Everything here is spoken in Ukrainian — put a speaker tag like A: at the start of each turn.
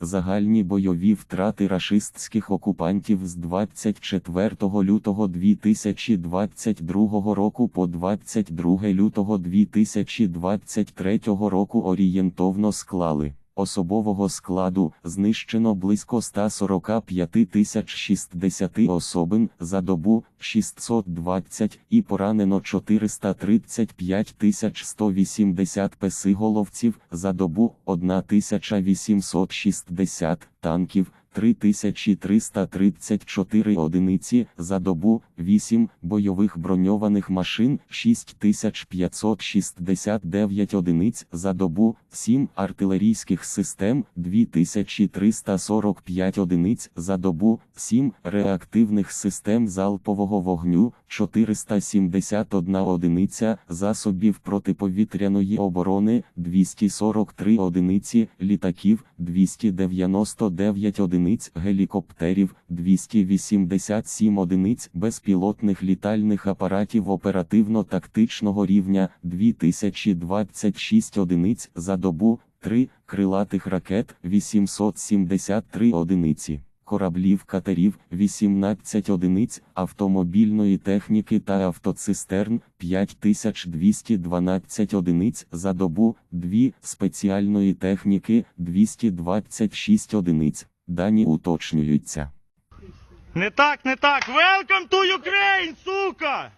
A: Загальні бойові втрати рашистських окупантів з 24 лютого 2022 року по 22 лютого 2023 року орієнтовно склали. Особового складу знищено близько 145 тисяч 60 особин за добу 620 і поранено 435 тисяч 180 песиголовців за добу 1860 танків 3334 одиниці за добу, 8 бойових броньованих машин, 6569 одиниць за добу, 7 артилерійських систем, 2345 одиниць за добу, 7 реактивних систем залпового вогню, 471 одиниця засобів протиповітряної оборони, 243 одиниці літаків, 299 одиниць гелікоптерів, 287 одиниць безпілотних літальних апаратів оперативно-тактичного рівня, 2026 одиниць за добу, 3 крилатих ракет, 873 одиниці. Кораблів катерів 18 одиниць, автомобільної техніки та автоцистерн 5212 одиниць за добу, 2 спеціальної техніки 226 одиниць. Дані уточнюються.
B: Не так, не так. Welcome to Ukraine, сука!